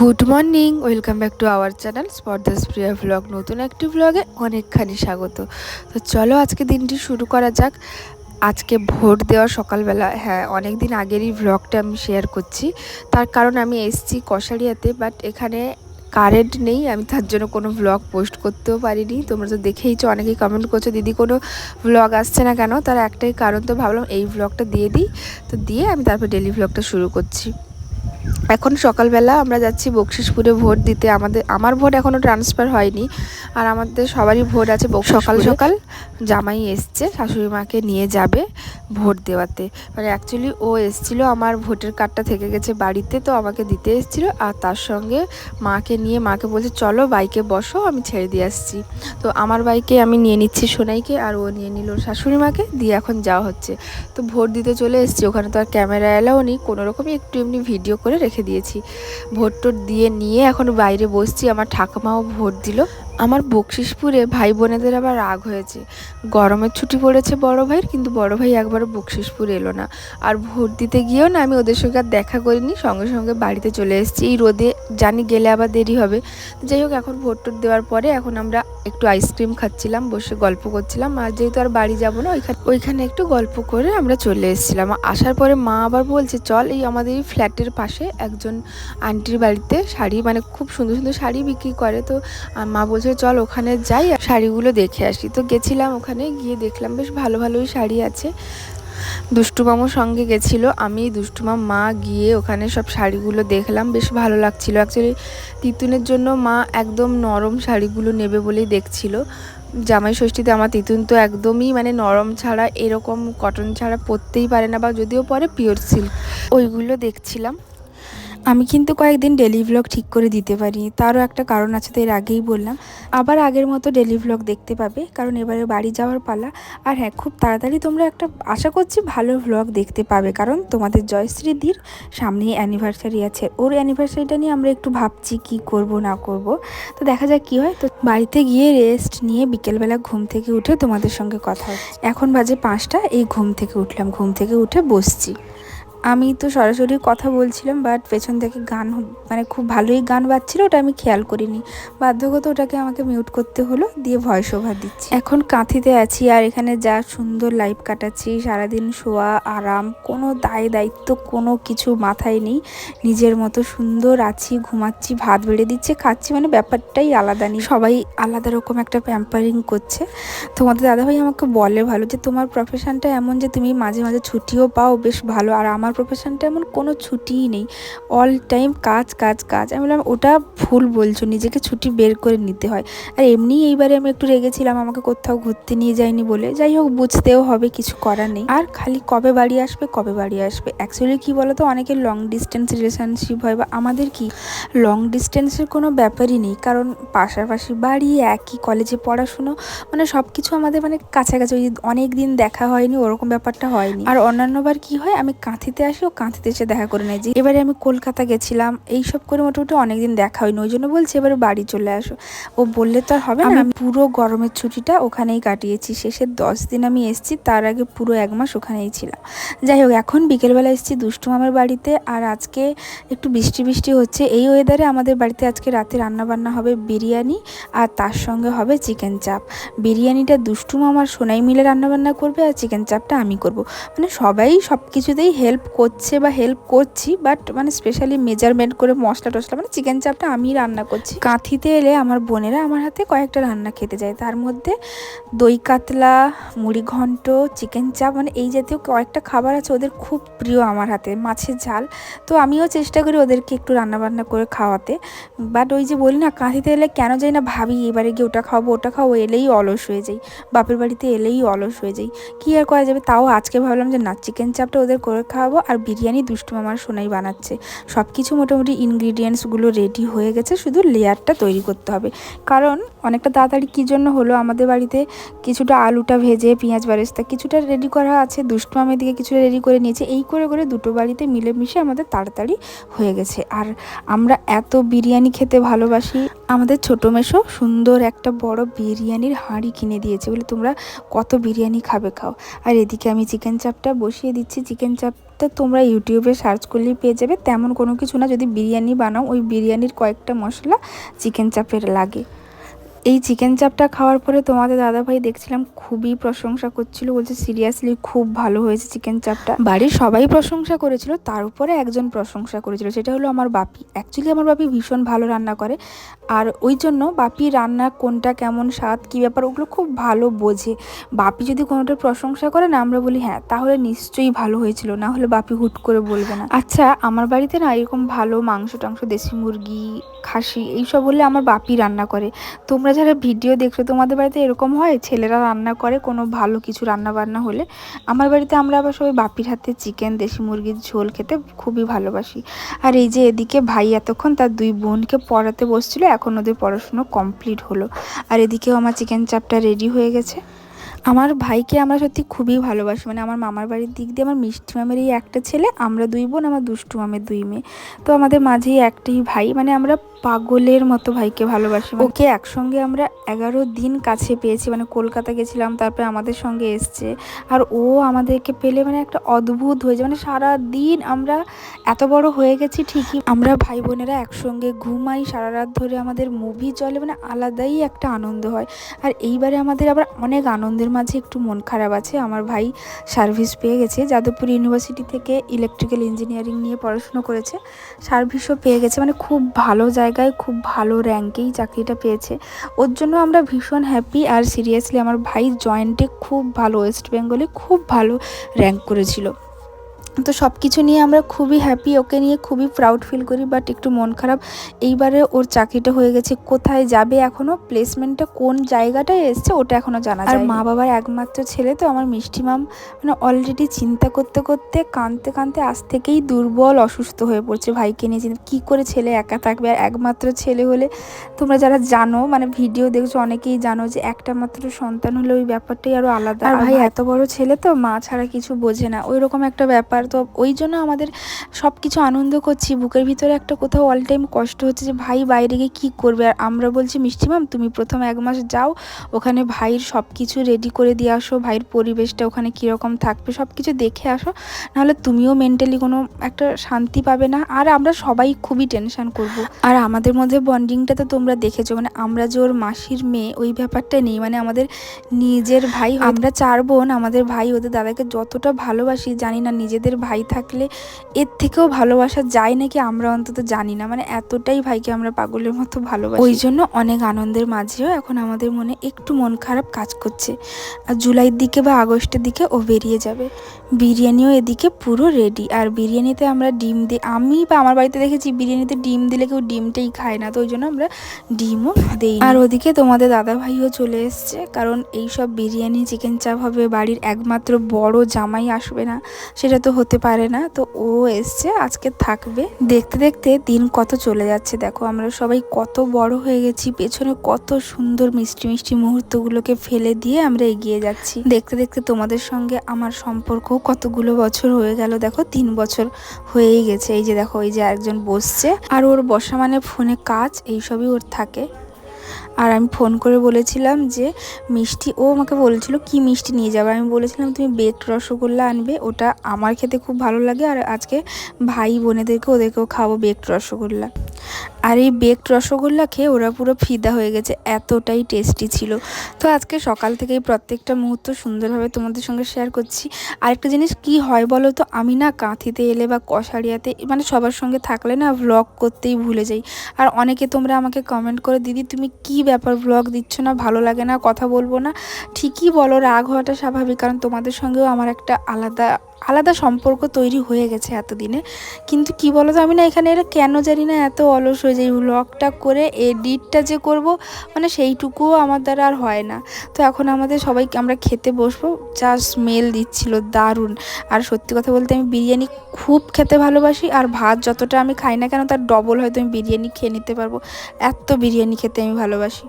Good morning, welcome back to our channel Spardhas Priya vlog নতুন একটি ভ্লগে অনেকখানি স্বাগত। তো চলো আজকে দিনটি শুরু করা যাক। আজকে ভোট দেওয়া সকালবেলা হ্যাঁ অনেক দিন আগেরই ভ্লগটা আমি শেয়ার করছি। তার কারণ আমি এসছি কষারিয়াতে বাট এখানে কারেন্ট নেই, আমি তার জন্য কোনো ভ্লগ পোস্ট করতেও পারিনি। তোমরা তো দেখেইছো, অনেকেই কমেন্ট করছ, দিদি, কোনো ভ্লগ আসছে না কেন? তার একটাই কারণ, তো ভাবলাম এই ভ্লগটা দিয়ে দিই। তো দিয়ে আমি তারপর ডেলি ভ্লগটা শুরু করছি। এখন সকালবেলা আমরা যাচ্ছি বকশিসপুরে ভোট দিতে। আমাদের আমার ভোট এখনও ট্রান্সফার হয়নি আর আমাদের সবারই ভোট আছে সকাল সকাল? জামাই এসছে শাশুড়ি মাকে নিয়ে যাবে ভোট দেওয়াতে। মানে অ্যাকচুয়ালি ও এসছিল আমার ভোটের কার্ডটা থেকে গেছে বাড়িতে তো আমাকে দিতে এসছিল আর তার সঙ্গে মাকে নিয়ে মাকে বলছে চলো বাইকে বসো আমি ছেড়ে দিয়ে আসছি। তো আমার বাইকে আমি নিয়ে নিচ্ছি সোনাইকে আর ও নিয়ে নিল শাশুড়ি মাকে দিয়ে এখন যাওয়া হচ্ছে। তো ভোট দিতে চলে এসছি ওখানে তো আর ক্যামেরা এলাও নি কোনোরকমই একটু এমনি ভিডিও করে রেখে দিয়েছি। ভোট টোট দিয়ে নিয়ে এখন বাইরে বসছি। আমার ঠাকুমাও ভোট দিল। আমার বকশিসপুরে ভাই বোনেদের আবার রাগ হয়েছে। গরমের ছুটি পড়েছে বড় ভাইয়ের, কিন্তু বড় ভাই একবারও বকশিসপুর এলো না। আর ভোট দিতে গিয়েও না আমি ওদের সঙ্গে আর দেখা করিনি, সঙ্গে সঙ্গে বাড়িতে চলে এসেছি। এই রোদে জানি গেলে আবার দেরি হবে। যাই হোক, এখন ভোট টোট দেওয়ার পরে এখন আমরা একটু আইসক্রিম খাচ্ছিলাম, বসে গল্প করছিলাম। আর যেহেতু আর বাড়ি যাব না, ওইখানে ওইখানে একটু গল্প করে আমরা চলে এসেছিলাম। আসার পরে মা আবার বলছে, চল এই আমাদের এই ফ্ল্যাটের পাশে একজন আন্টির বাড়িতে শাড়ি মানে খুব সুন্দর সুন্দর শাড়ি বিক্রি করে। তো মা বলছে চল ওখানে যাই, আর শাড়িগুলো দেখে আসি। তো গেছিলাম ওখানে, গিয়ে দেখলাম বেশ ভালো ভালোই শাড়ি আছে। দুষ্টুমামুর সঙ্গে গেছিল, আমি, দুষ্টুমাম, মা গিয়ে ওখানে সব শাড়িগুলো দেখলাম, বেশ ভালো লাগছিল। অ্যাকচুয়ালি তিতুনের জন্য মা একদম নরম শাড়িগুলো নেবে বলেই দেখছিল। জামাই ষষ্ঠীতে আমার তিতুন তো একদমই মানে নরম ছাড়া, এরকম কটন ছাড়া পরতেই পারে না, বা যদিও পরে পিওর সিল্ক ওইগুলো দেখছিলাম। আমি কিন্তু কয়েকদিন ডেলি ভ্লগ ঠিক করে দিতে পারি। তারও একটা কারণ আছে, তো এর আগেই বললাম। আবার আগের মতো ডেলি ভ্লগ দেখতে পাবে, কারণ এবারে বাড়ি যাওয়ার পালা। আর হ্যাঁ খুব তাড়াতাড়ি তোমরা একটা, আশা করছি ভালো ভ্লগ দেখতে পাবে, কারণ তোমাদের জয়শ্রীদির সামনেই অ্যানিভার্সারি আছে। ওর অ্যানিভার্সারিটা নিয়ে আমরা একটু ভাবছি কি করব, না করব। তো দেখা যাক কি হয়। তো বাড়িতে গিয়ে রেস্ট নিয়ে বিকেলবেলা ঘুম থেকে উঠে তোমাদের সঙ্গে কথা এখন বাজে পাঁচটা, এই ঘুম থেকে উঠলাম। ঘুম থেকে উঠে বসছি। আমি তো সরাসরি কথা বলছিলাম বাট পেছন থেকে গান মানে খুব ভালোই গান বাজছিল, ওটা আমি খেয়াল করিনি। বাধ্যগত ওটাকে আমাকে মিউট করতে হলো, দিয়ে ভয়েস ওভার দিচ্ছি। এখন কাঁথিতে আছি, আর এখানে যা সুন্দর লাইফ কাটাচ্ছি, সারাদিন শোয়া, আরাম, কোনো দায় দায়িত্ব, কোনো কিছু মাথায় নেই। নিজের মতো সুন্দর আছি, ঘুমাচ্ছি, ভাত বেড়ে দিচ্ছে, খাচ্ছি মানে ব্যাপারটাই আলাদা নেই। সবাই আলাদা রকম একটা প্যাম্পারিং করছে। তোমাদের দাদাভাই আমাকে বলে ভালো যে, তোমার প্রফেশনটা এমন যে, তুমি মাঝে মাঝে ছুটিও পাও, বেশ ভালো, আর আমার প্রফেশনটা এমন কোনো ছুটিই নেই। অল টাইম কাজ কাজ কাজ। আমি বললাম, ওটা ভুল বলছো, নিজেকে ছুটি বের করে নিতে হয়। আর এমনি এইবারে আমি একটু রেগেছিলাম, আমাকে কোথাও ঘুরতে নিয়ে যায়নি বলে। যাই হোক, বুঝতেও হবে, কিছু করার নেই। আর খালি কবে বাড়ি আসবে, কবে বাড়ি আসবে? অ্যাকচুয়ালি কী বলো তো অনেকের লং ডিস্টেন্স রিলেশনশিপ হয়, বা আমাদের কি? লং ডিস্টেন্সের কোনো ব্যাপারই নেই। কারণ পাশাপাশি বাড়ি, একই কলেজে পড়াশুনো মানে সব কিছু আমাদের মানে কাছাকাছি। ওই অনেক দিন দেখা হয়নি, ওরকম ব্যাপারটা হয়নি। আর অন্যান্যবার কি হয়, আমি কাঁথিতে আসি ও কাঁথিতে এসে দেখা করে নেয় যে এবারে আমি কলকাতা গেছিলাম এইসব করে মোটামুটি অনেকদিন দেখা হয়নি ওই জন্য বলছি এবারে বাড়ি চলে আসো। ও বললে তো আর হবে না আমি পুরো গরমের ছুটিটা ওখানেই কাটিয়েছি শেষের দশ দিন আমি এসেছি তার আগে পুরো এক মাস ওখানেই ছিলাম। যাই হোক এখন বিকেলবেলা এসেছি দুষ্টু মামার বাড়িতে আর আজকে একটু বৃষ্টি বৃষ্টি হচ্ছে এই ওয়েদারে আমাদের বাড়িতে আজকে রাতে রান্না বান্না হবে বিরিয়ানি আর তার সঙ্গে হবে চিকেন চাপ বিরিয়ানিটা দুষ্টু মামার সোনাই মিলে রান্নাবান্না করবে আর চিকেন চাপটা আমি করব। মানে সবাই সব কিছুতেই হেল্প করছে বা হেল্প করছি বাট মানে স্পেশালি মেজারমেন্ট করে মশলা টশলা মানে চিকেন চাপটা আমি রান্না করছি। কাঁথিতে এলে আমার বোনেরা আমার হাতে কয়েকটা রান্না খেতে যায়। তার মধ্যে দই কাতলা, মুড়ি ঘন্ট চিকেন চাপ মানে এই জাতীয় কয়েকটা খাবার আছে ওদের খুব প্রিয় আমার হাতে, মাছের ঝাল। তো আমিও চেষ্টা করি ওদেরকে একটু রান্নাবান্না করে খাওয়াতে। বাট ওই যে বলি না, কাঁথিতে এলে কেন যাই না ভাবি, এবারে গিয়ে ওটা খাওয়াবো ওটা খাওয়াবো, এলেই অলস হয়ে যাই। বাপের বাড়িতে এলেই অলস হয়ে যাই। কী আর করা যাবে? তাও আজকে ভাবলাম যে না চিকেন চাপটা ওদের করে খাওয়াবো। আর বিরিয়ানি দুষ্টু মামার সোনাই বানাচ্ছে। সব কিছু মোটামুটি ইনগ্রিডিয়েন্টসগুলো রেডি হয়ে গেছে, শুধু লেয়ারটা তৈরি করতে হবে। কারণ অনেকটা তাড়াতাড়ি কী জন্য হলো? আমাদের বাড়িতে কিছুটা আলুটা ভেজে, পেঁয়াজ বারেস্তা কিছুটা রেডি করা আছে, দুষ্টু মামের দিকে কিছুটা রেডি করে নিয়েছে। এই করে করে দুটো বাড়িতে মিলেমিশে আমাদের তাড়াতাড়ি হয়ে গেছে। আর আমরা এত বিরিয়ানি খেতে ভালোবাসি। আমাদের ছোটো মেশো সুন্দর একটা বড় বিরিয়ানির হাঁড়ি কিনে দিয়েছে বলে তোমরা কত বিরিয়ানি খাবে খাও। আর এদিকে আমি চিকেন চাপটা বসিয়ে দিচ্ছি। চিকেন চাপ তো তোমরা ইউটিউবে সার্চ করলেই পেয়ে যাবে। তেমন কোনো কিছু না, যদি বিরিয়ানি বানাও, ওই বিরিয়ানির কয়েকটা মশলা চিকেন চাপের লাগে। এই চিকেন চাপটা খাওয়ার পরে তোমাদের দাদাভাই দেখছিলাম খুবই প্রশংসা করছিল। বলছে সিরিয়াসলি খুব ভালো হয়েছে চিকেন চাপটা বাড়ির সবাই প্রশংসা করেছিল, তার উপরে একজন প্রশংসা করেছিল। সেটা হলো আমার বাপি। অ্যাকচুয়ালি আমার বাপি ভীষণ ভালো রান্না করে। আর ওই জন্য বাপি রান্না কোনটা কেমন স্বাদ, কী ব্যাপার, ওগুলো খুব ভালো বোঝে। বাপি যদি কোনোটার প্রশংসা করে না, আমরা বলি হ্যাঁ তাহলে নিশ্চয়ই ভালো হয়েছিল। না হলে বাপি হুট করে বলবে না। আচ্ছা আমার বাড়িতে না এরকম ভালো মাংস টাংস দেশি মুরগি, খাসি, এইসব হলে আমার বাপি রান্না করে। তোমরা যারা ভিডিও দেখছ তোমাদের বাড়িতে এরকম হয়, ছেলেরা রান্না করে কোনো ভালো কিছু রান্না বান্না হলে। আমার বাড়িতে আমরা আবার সবাই বাপির হাতে চিকেন, দেশি মুরগির ঝোল খেতে খুবই ভালোবাসি। আর এই যে এদিকে ভাই এতক্ষণ তার দুই বোনকে পড়াতে বসছিল, এখন ওদের পড়াশুনো কমপ্লিট হলো। আর এদিকেও আমার চিকেন চাপটা রেডি হয়ে গেছে। আমার ভাইকে আমরা সত্যি খুবই ভালোবাসি মানে আমার মামার বাড়ির দিক দিয়ে আমার মিষ্টি মামের এই একটা ছেলে, আমরা দুই বোন, আমার দুষ্টু মামের দুই মেয়ে। তো আমাদের মাঝেই একটাই ভাই মানে আমরা পাগলের মতো ভাইকে ভালোবাসি। ওকে একসঙ্গে আমরা এগারো দিন কাছে পেয়েছি মানে কলকাতা গেছিলাম, তারপরে আমাদের সঙ্গে এসছে। আর ও আমাদেরকে পেলে মানে একটা অদ্ভুত হয়েছে মানে সারা দিন আমরা এত বড় হয়ে গেছি ঠিকই। আমরা ভাই বোনেরা একসঙ্গে ঘুমাই, সারা রাত ধরে আমাদের মুভি চলে মানে আলাদাই একটা আনন্দ হয়। আর এইবারে আমাদের আবার অনেক আনন্দের মাঝে একটু মন খারাপ আছে। আমার ভাই সার্ভিস পেয়ে গেছে। যাদবপুর ইউনিভার্সিটি থেকে ইলেকট্রিক্যাল ইঞ্জিনিয়ারিং নিয়ে পড়াশুনো করেছে। সার্ভিসও পেয়ে গেছে। মানে খুব ভালো জায়গায়, খুব ভালো র্যাঙ্কেই চাকরিটা পেয়েছে। ওর জন্য আমরা ভীষণ হ্যাপি আর সিরিয়াসলি আমার ভাই জয়েন্টে খুব ভালো ওয়েস্ট বেঙ্গলে খুব ভালো র্যাঙ্ক করেছিল। তো সব কিছু নিয়ে আমরা খুবই হ্যাপি ওকে নিয়ে খুবই প্রাউড ফিল করি বাট একটু মন খারাপ। এইবারে ওর চাকরিটা হয়ে গেছে কোথায় যাবে এখনও প্লেসমেন্টটা কোন জায়গাটায় এসছে ওটা এখনও জানা যায় আর মা বাবার একমাত্র ছেলে তো আমার মিষ্টি মাম। মানে অলরেডি চিন্তা করতে করতে কাঁদতে কাঁদতে আজ থেকেই দুর্বল অসুস্থ হয়ে পড়ছে ভাইকে নিয়ে। চিন্তা কী করে ছেলে একা থাকবে? আর একমাত্র ছেলে হলে তোমরা যারা জানো মানে ভিডিও দেখছ অনেকেই জানো যে একটা মাত্র সন্তান হলে ওই ব্যাপারটাই আরও আলাদা। আর ভাই এত বড় ছেলে তো মা ছাড়া কিছু বোঝে না। ওই রকম একটা ব্যাপার। তো ওই জন্য আমাদের সব কিছু আনন্দ করছি। বুকের ভিতরে একটা কোথাও অল টাইম কষ্ট হচ্ছে যে ভাই বাইরে গিয়ে কী করবে? আর আমরা বলছি মিষ্টি মাম তুমি প্রথম এক মাস যাও ওখানে ভাইয়ের সব কিছু রেডি করে দিয়ে আসো ভাইয়ের পরিবেশটা ওখানে কীরকম থাকবে সব কিছু দেখে আসো। নাহলে তুমিও মেন্টালি কোনো একটা শান্তি পাবে না। আর আমরা সবাই খুবই টেনশান করব। আর আমাদের মধ্যে বন্ডিংটা তো তোমরা দেখেছ মানে আমরা যে ওর মাসির মেয়ে ওই ব্যাপারটা নেই। মানে আমাদের নিজের ভাই আমরা চার বোন আমাদের ভাই ওদের দাদাকে যতটা ভালোবাসি জানি না নিজেদের ভাই থাকলে এর থেকেও ভালোবাসা যায় নাকি আমরা অন্তত জানি না। মানে এতটাই ভাইকে আমরা পাগলের মতো ভালোবাসি। ওই জন্য অনেক আনন্দের মাঝেও এখন আমাদের মনে একটু মন খারাপ কাজ করছে। আর জুলাইয়ের দিকে বা আগস্টের দিকে ও বেরিয়ে যাবে। বিরিয়ানিও এদিকে পুরো রেডি আর বিরিয়ানিতে আমরা ডিম দিই আমি বা আমার বাড়িতে দেখেছি বিরিয়ানিতে ডিম দিলে কেউ ডিমটাই খায় না। তো ওই জন্য আমরা ডিমও দিই আর ওদিকে তোমাদের দাদা ভাইও চলে এসছে। কারণ এই সব বিরিয়ানি চিকেন চাপ হবে বাড়ির একমাত্র বড় জামাই আসবে না। সেটা তো হতে পারে না। তো ও এসছে, আজকে থাকবে। দেখতে দেখতে দিন কত চলে যাচ্ছে, দেখো। আমরা সবাই কত বড় হয়ে গেছি, পেছনে কত সুন্দর মিষ্টি মিষ্টি মুহূর্তগুলোকে ফেলে দিয়ে আমরা এগিয়ে যাচ্ছি। দেখতে দেখতে তোমাদের সঙ্গে আমার সম্পর্ক কতগুলো বছর হয়ে গেল, দেখো। তিন বছর হয়েই গেছে। এই যে দেখো, এই যে একজন বসছে। আর ওর বসা মানে ফোনে কাজ, এইসবই ওর থাকে। আর আমি ফোন করে বলেছিলাম যে মিষ্টি, ও আমাকে বলেছিল, কি মিষ্টি নিয়ে যাবে? আমি বলেছিলাম, তুমি বেকড রসগোল্লা আনবে, ওটা আমার খেতে খুব ভালো লাগে, আর আজকে ভাই বোনেদেরকে ওদেরকেও খাব বেকড রসগোল্লা। আর এই বেকড রসগোল্লা খেয়ে ওরা পুরো ফিদা হয়ে গেছে, এতটাই টেস্টি ছিল। তো আজকে সকাল থেকেই প্রত্যেকটা মুহূর্ত সুন্দরভাবে তোমাদের সঙ্গে শেয়ার করছি। আরেকটা জিনিস, কি হয় বলো তো? আমি না কাঁথিতে এলে বা কষারিয়াতে মানে সবার সঙ্গে থাকলে না ভ্লগ করতেই ভুলে যাই। আর অনেকে তোমরা আমাকে কমেন্ট করে, দিদি, তুমি কি ব্যাপার ব্লগ দিচ্ছ না, ভালো লাগে না, কথা বলব না। ঠিকই বলো, রাগ হওয়াটা স্বাভাবিক, কারণ তোমাদের সঙ্গেও আমার একটা আলাদা আলাদা সম্পর্ক তৈরি হয়ে গেছে এতদিনে। কিন্তু কি বলো তো আমি না এখানে এটা কেন জানি না এত অলস হয়ে যাই। ব্লগটা করে এডিটটা যে করব মানে সেইটুকুও আমার দ্বারা আর হয় না। তো এখন আমাদের সবাইকে আমরা খেতে বসবো। যা স্মেল দিচ্ছিল দারুণ। আর সত্যি কথা বলতে আমি বিরিয়ানি খুব খেতে ভালোবাসি। আর ভাত যতটা আমি খাই না কেন, তার ডবল হয়তো আমি বিরিয়ানি খেয়ে নিতে পারব। এত বিরিয়ানি খেতে আমি ভালোবাসি।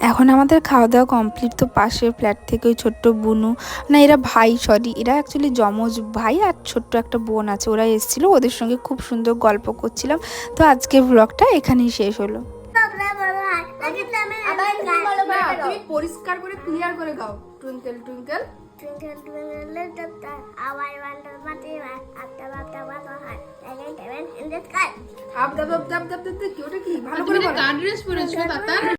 এখন আমাদের খাওয়া দাওয়া কমপ্লিট তো পাশে ফ্ল্যাট থেকে ওই ছোট্ট বুনু, না এরা ভাই সরি এরা অ্যাকচুয়ালি যমজ ভাই আর ছোট্ট একটা বোন আছে ওরা এসেছিল ওদের সঙ্গে খুব সুন্দর গল্প করছিলাম তো আজকে ব্লগটা এখানেই শেষ হলো তুমি পরিষ্কার করে ক্লিয়ার করে গাও টুইঙ্কেল টুইঙ্কেল. আপ দাব দাব দাব দাব দাব কি ওটা কি ভালো করে বল কার ড্রেস পরেছো পাতা